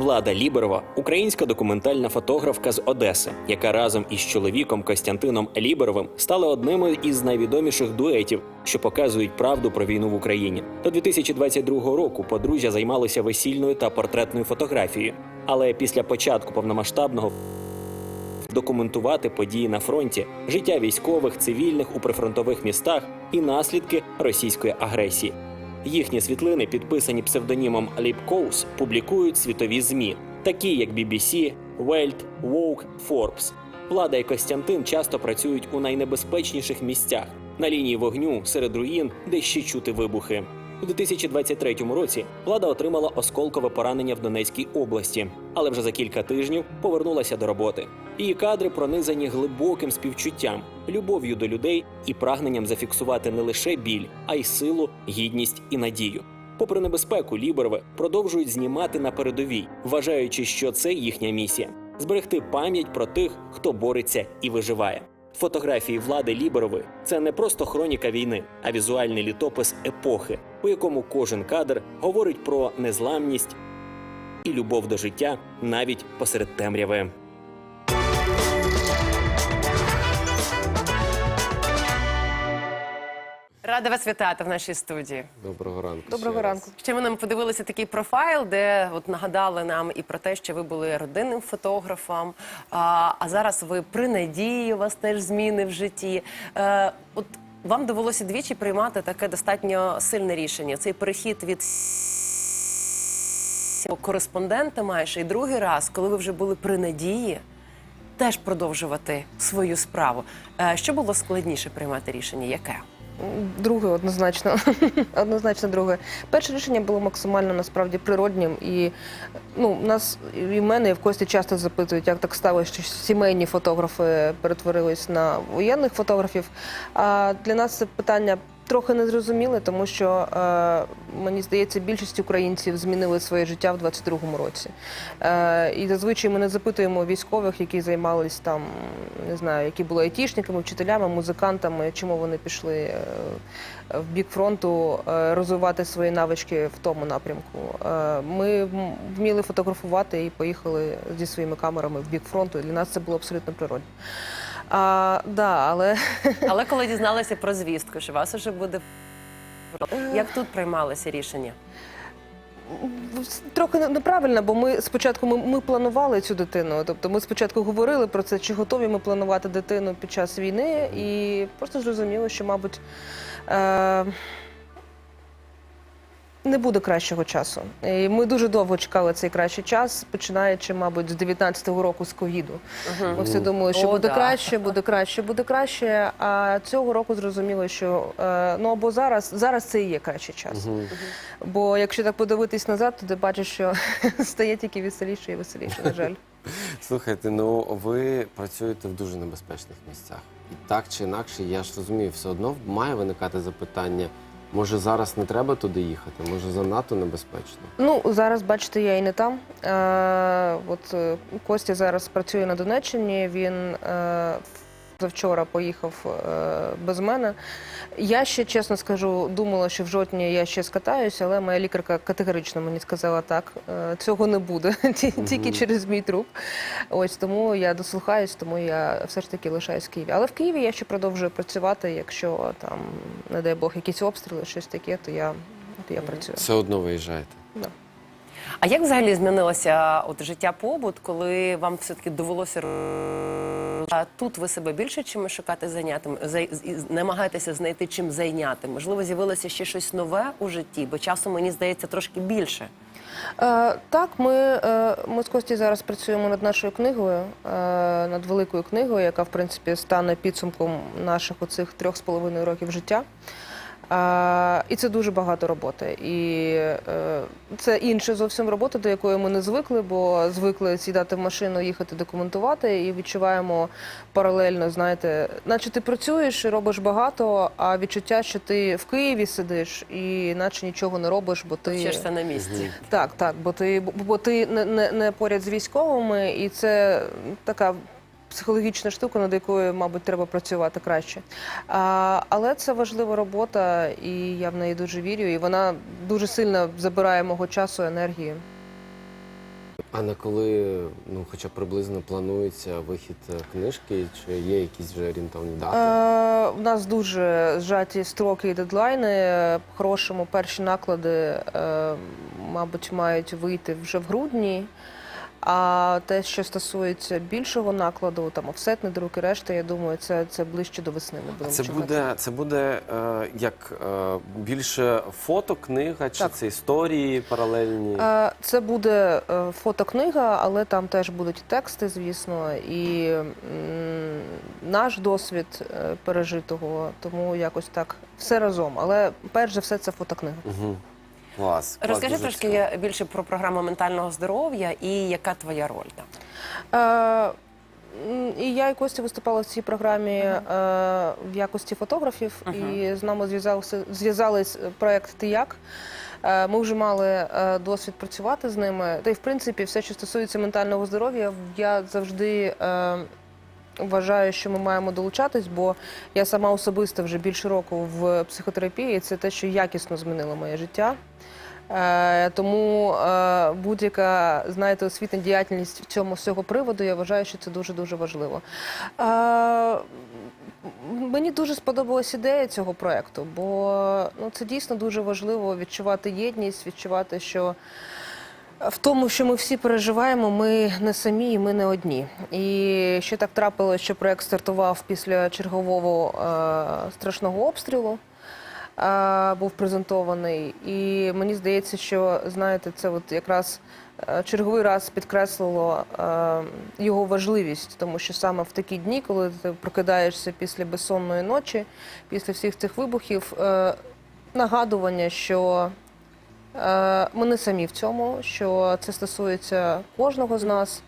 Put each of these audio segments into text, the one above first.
Влада Ліберова українська документальна фотографка з Одеси, яка разом із чоловіком Костянтином Ліберовим стала одними із найвідоміших дуетів, що показують правду про війну в Україні. До 2022 року подружжя займалося весільною та портретною фотографією. Але після початку повномасштабного документувати події на фронті, життя військових, цивільних у прифронтових містах і наслідки російської агресії. Їхні світлини, підписані псевдонімом Ліпкоус, публікують світові змі, такі як BBC, Welt, Vogue, Forbes. Влада і Костянтин часто працюють у найнебезпечніших місцях на лінії вогню серед руїн, де ще чути вибухи. У 2023 році влада отримала осколкове поранення в Донецькій області, але вже за кілька тижнів повернулася до роботи. Її кадри пронизані глибоким співчуттям, любов'ю до людей і прагненням зафіксувати не лише біль, а й силу, гідність і надію. Попри небезпеку, Ліберови продовжують знімати на передовій, вважаючи, що це їхня місія зберегти пам'ять про тих, хто бореться і виживає. Фотографії влади Ліберови це не просто хроніка війни, а візуальний літопис епохи, у якому кожен кадр говорить про незламність і любов до життя навіть посеред темряви. Рада вас вітати в нашій студії. Доброго ранку. Доброго ранку. Ще ми нам подивилися такий профайл, де от нагадали нам і про те, що ви були родинним фотографом. А, а зараз ви при надії, у вас теж зміни в житті. Е, от вам довелося двічі приймати таке достатньо сильне рішення. Цей перехід від кореспондента майже і другий раз, коли ви вже були при надії, теж продовжувати свою справу. Е, що було складніше приймати рішення? Яке? Друге, однозначно. однозначно друге. Перше рішення було максимально насправді природнім. І ну, нас і мене, і в Кості часто запитують, як так сталося, що сімейні фотографи перетворились на воєнних фотографів. А для нас це питання. Трохи незрозуміле, тому що е, мені здається, більшість українців змінили своє життя в 22-му році. Е, і зазвичай ми не запитуємо військових, які займались там, не знаю, які були айтішниками, вчителями, музикантами, чому вони пішли е, в бік фронту е, розвивати свої навички в тому напрямку. Е, ми вміли фотографувати і поїхали зі своїми камерами в бік фронту. Для нас це було абсолютно природно. А, да, але Але коли дізналися про звістку, що вас уже буде як тут приймалося рішення? Трохи неправильно, бо ми спочатку ми, ми планували цю дитину. Тобто ми спочатку говорили про це, чи готові ми планувати дитину під час війни, і просто зрозуміло, що, мабуть, е- не буде кращого часу. І ми дуже довго чекали цей кращий час, починаючи, мабуть, з 19-го року з ковіду. Ми всі думали, що О, буде да. краще, буде краще, буде краще. А цього року зрозуміло, що е, ну або зараз, зараз це і є кращий час. Бо якщо так подивитись назад, то ти бачиш, що стає тільки веселіше і веселіше, на жаль. Слухайте, ну ви працюєте в дуже небезпечних місцях. І так чи інакше, я ж розумію, все одно має виникати запитання. Може зараз не треба туди їхати? Може занадто небезпечно? Ну зараз бачите, я і не там. Е, от е, Костя зараз працює на Донеччині. Він е, завчора поїхав е, без мене. Я ще чесно скажу, думала, що в жовтні я ще скатаюся, але моя лікарка категорично мені сказала так. е, Цього не буде тільки через мій труп. Ось тому я дослухаюсь, тому я все ж таки лишаюсь в Києві. Але в Києві я ще продовжую працювати. Якщо там, не дай Бог, якісь обстріли, щось таке, то я, то я працюю. Все одно виїжджаєте. Да. А як взагалі змінилося от життя побут, коли вам все-таки довелося а тут ви себе більше чим шукати зайнятим, зай- намагаєтеся знайти чим зайняти? Можливо, з'явилося ще щось нове у житті, бо часу мені здається трошки більше. Е, так, ми, е, ми з Кості зараз працюємо над нашою книгою, е, над великою книгою, яка в принципі стане підсумком наших оцих трьох з половиною років життя. І це дуже багато роботи. І е, це інша зовсім робота, до якої ми не звикли, бо звикли сідати в машину, їхати документувати, і відчуваємо паралельно, знаєте, наче ти працюєш і робиш багато, а відчуття, що ти в Києві сидиш і наче нічого не робиш, бо ти Вчишся на місці. так, так, бо ти, бо ти не, не, не поряд з військовими, і це така психологічна штука, над якою, мабуть, треба працювати краще. А, але це важлива робота, і я в неї дуже вірю. І вона дуже сильно забирає мого часу, енергії. А на коли, ну, хоча б приблизно планується вихід е, книжки, чи є якісь вже орієнтовні дати? Е, у нас дуже зжаті строки і дедлайни. По-хорошому, перші наклади, е, мабуть, мають вийти вже в грудні. А те, що стосується більшого накладу, там офсетний друк і решта, я думаю, це, це ближче до весни. Ми будемо Це чекати. буде, це буде е, як е, більше фото, книга, чи Так. це історії паралельні? Е, Це буде е, фотокнига, але там теж будуть і тексти, звісно, і м, наш досвід е, пережитого, тому якось так все разом. Але перш за все це фотокнига. Угу. Клас. клас, Розкажи дуже трошки цікаво. більше про програму ментального здоров'я і яка твоя роль там. Е, І я і Костя виступала в цій програмі е, в якості фотографів, і з нами зв'язався зв'язались проект Ти як. Е, Ми вже мали е, досвід працювати з ними. Та й в принципі, все, що стосується ментального здоров'я, я завжди. е, Вважаю, що ми маємо долучатись, бо я сама особисто вже більше року в психотерапії. Це те, що якісно змінило моє життя. Е, тому е, будь-яка знаєте, освітня діяльність в цьому з цього приводу, я вважаю, що це дуже дуже важливо. Е, Мені дуже сподобалась ідея цього проекту, бо ну, це дійсно дуже важливо відчувати єдність, відчувати, що в тому, що ми всі переживаємо, ми не самі і ми не одні. І ще так трапилося, що проект стартував після чергового е, страшного обстрілу. е, Був презентований, і мені здається, що знаєте, це от якраз е, черговий раз підкреслило е, його важливість, тому що саме в такі дні, коли ти прокидаєшся після безсонної ночі, після всіх цих вибухів, е, нагадування, що Ми не самі в цьому, що це стосується кожного з нас.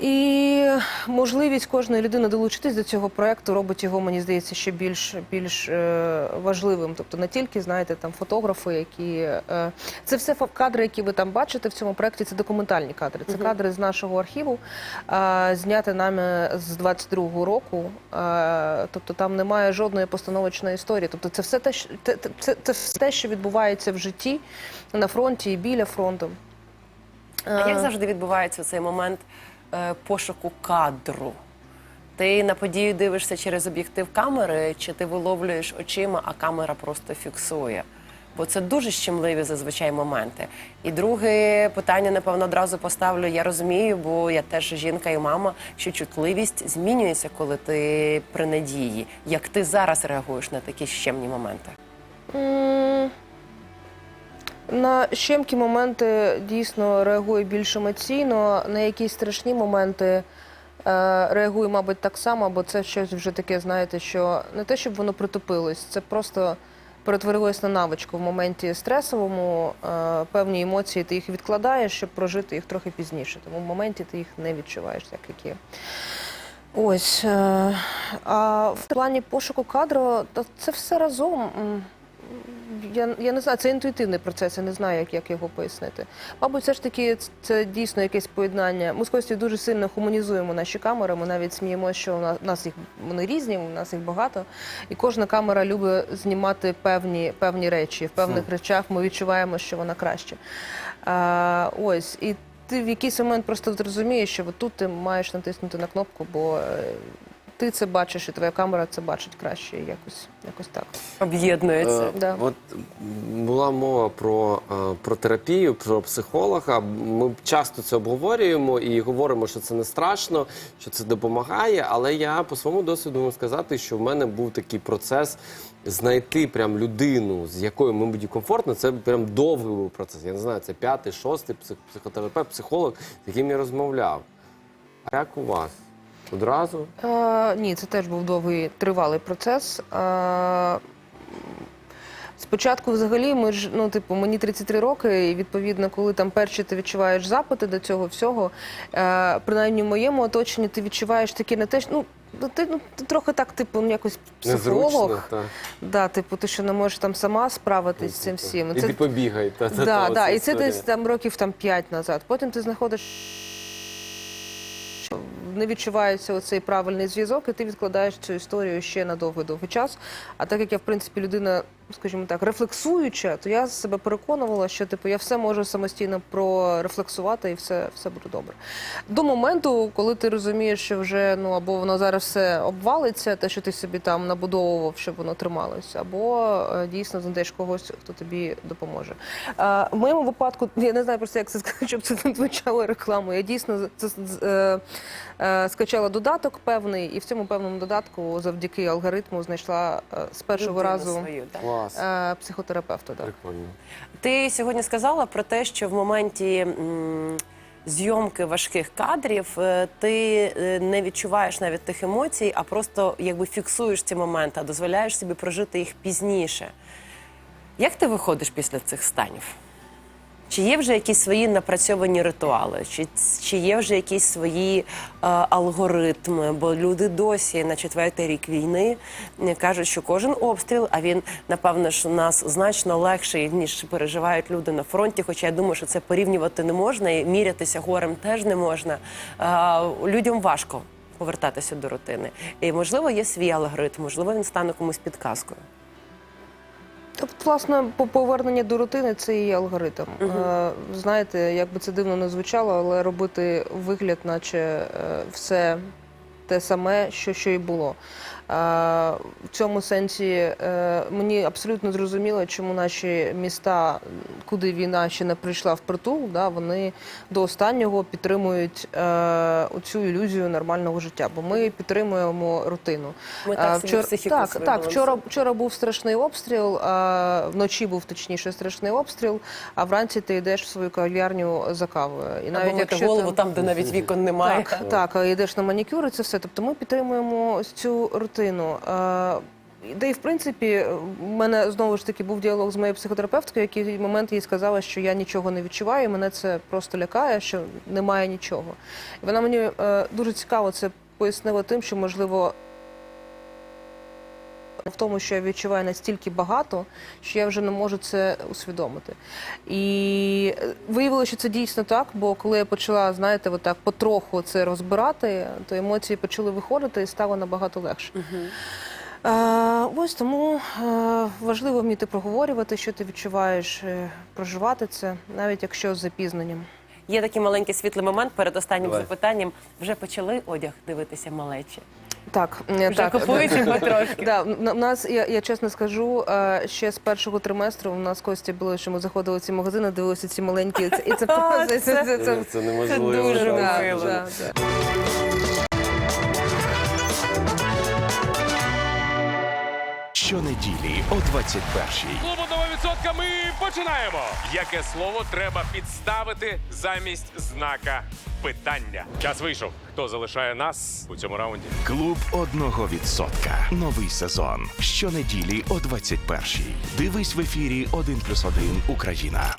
І можливість кожної людини долучитись до цього проекту робить його, мені здається, ще більш, більш е, важливим. Тобто не тільки, знаєте, там фотографи, які. Е, це все кадри, які ви там бачите в цьому проекті, це документальні кадри. Це кадри з нашого архіву, е, зняти нами з 22-го року. Е, тобто там немає жодної постановочної історії. Тобто це все те, що- це, це, це все те, що відбувається в житті на фронті і біля фронту. А як Е, завжди відбувається цей момент пошуку кадру? Ти на подію дивишся через об'єктив камери, чи ти виловлюєш очима, а камера просто фіксує? Бо це дуже щемливі зазвичай моменти. І друге питання, напевно, одразу поставлю. Я розумію, бо я теж жінка і мама, що чутливість змінюється, коли ти при надії. Як ти зараз реагуєш на такі щемні моменти? На щемкі моменти дійсно реагую більш емоційно, на якісь страшні моменти е, реагую, мабуть, так само, бо це щось вже таке, знаєте, що не те, щоб воно притупилось, це просто перетворилось на навичку в моменті стресовому. Е, певні емоції ти їх відкладаєш, щоб прожити їх трохи пізніше. Тому в моменті ти їх не відчуваєш, як які. Ось. е, А в плані пошуку кадру, то це все разом. Я, я не знаю, це інтуїтивний процес, я не знаю, як, як його пояснити. Мабуть, все ж таки це дійсно якесь поєднання. Ми з Костю дуже сильно гуманізуємо наші камери. Ми навіть сміємося, що у нас, їх вони різні, у нас їх багато. І кожна камера любить знімати певні, певні речі. В певних речах ми відчуваємо, що вона краще. А, ось. І ти в якийсь момент просто от розумієш, що тут ти маєш натиснути на кнопку, бо е, ти це бачиш, і твоя камера це бачить краще. Якось, якось так. Об'єднується. Е, Да. От була мова про, е, про терапію, про психолога. Ми часто це обговорюємо і говоримо, що це не страшно, що це допомагає. Але я по своєму досвіду можу сказати, що в мене був такий процес знайти прям людину, з якою ми будемо комфортно. Це прям довгий був процес. Я не знаю, це п'ятий, шостий псих- психотерапевт, психолог, з яким я розмовляв. А як у вас? Одразу? Е, ні, це теж був довгий тривалий процес. Е, Спочатку, взагалі, ми ж ну, типу, мені 33 роки, і відповідно, коли там перші ти відчуваєш запити до цього всього, е, принаймні в моєму оточенні ти відчуваєш такі не те, що, ну. ну, Ти, ну, ти трохи так, типу, ну, якось психолог. Незручно, так. Да, типу, ти що не можеш там сама справитись з цим всім. Іди побігай. Та, та, та, Да, оця да, і це історія. десь там років там 5 назад. Потім ти знаходиш. Не відчувається оцей правильний зв'язок, і ти відкладаєш цю історію ще на довгий-довгий час. А так як я, в принципі, людина, скажімо так, рефлексуюча, то я себе переконувала, що типу я все можу самостійно прорефлексувати і все, все буде добре. До моменту, коли ти розумієш, що вже ну або воно зараз все обвалиться, те, що ти собі там набудовував, щоб воно трималось, або е, дійсно знайдеш когось, хто тобі допоможе. Е, в моєму випадку, я не знаю просто, як це сказати, щоб це не звучало рекламою. Я дійсно це, скачала додаток певний, і в цьому певному додатку завдяки алгоритму знайшла е, з першого Людину разу свою, так. Клас. е, психотерапевта. Прикольно. Ти сьогодні сказала про те, що в моменті м, зйомки важких кадрів е, ти е, не відчуваєш навіть тих емоцій, а просто якби фіксуєш ці моменти, а дозволяєш собі прожити їх пізніше. Як ти виходиш після цих станів? Чи є вже якісь свої напрацьовані ритуали, чи, чи є вже якісь свої е, алгоритми? Бо люди досі на четвертий рік війни е, кажуть, що кожен обстріл, а він напевно ж у нас значно легший ніж переживають люди на фронті. Хоча я думаю, що це порівнювати не можна і мірятися горем теж не можна. Е, людям важко повертатися до рутини. І можливо є свій алгоритм, можливо, він стане комусь підказкою. Тобто, власне, по повернення до рутини це і є алгоритм. Е, знаєте, як би це дивно не звучало, але робити вигляд, наче е, все те саме, що, що і було. В цьому сенсі е, мені абсолютно зрозуміло, чому наші міста, куди війна ще не прийшла в притул, да, вони до останнього підтримують е, оцю ілюзію нормального життя, бо ми підтримуємо рутину. Ми так Е, вчора, так, так, вчора, вчора був страшний обстріл, вночі був точніше страшний обстріл, а вранці ти йдеш в свою кав'ярню за кавою. І Або мити голову там, де навіть вікон немає. так, так, йдеш на манікюр, і це все. Тобто ми підтримуємо цю рутину. Е, Де і в принципі, в мене знову ж таки був діалог з моєю психотерапевткою, який момент їй сказала, що я нічого не відчуваю, мене це просто лякає, що немає нічого. І вона мені е, дуже цікаво це пояснила тим, що можливо в тому, що я відчуваю настільки багато, що я вже не можу це усвідомити. І виявилося, що це дійсно так, бо коли я почала, знаєте, отак потроху це розбирати, то емоції почали виходити і стало набагато легше. Е, ось тому е, важливо вміти проговорювати, що ти відчуваєш, е, проживати це, навіть якщо з запізненням. Є такий маленький світлий момент перед останнім Давай. запитанням. Вже почали одяг дивитися малечі. Так, Вже так. купують потрошки. Да, у нас я, я чесно скажу, е, ще з першого триместру у нас Костя було, що ми заходили в ці магазини, дивилися ці маленькі. І це, і це, А, це, це, це, Це, це неможливо. дуже да, мило. да, да. Щонеділі о 21-й. Клубу нова відсотка ми починаємо. Яке слово треба підставити замість знака питання? Час вийшов. Хто залишає нас у цьому раунді? Клуб одного відсотка. Новий сезон. Щонеділі о 21-й. Дивись в ефірі 1+,1 Україна.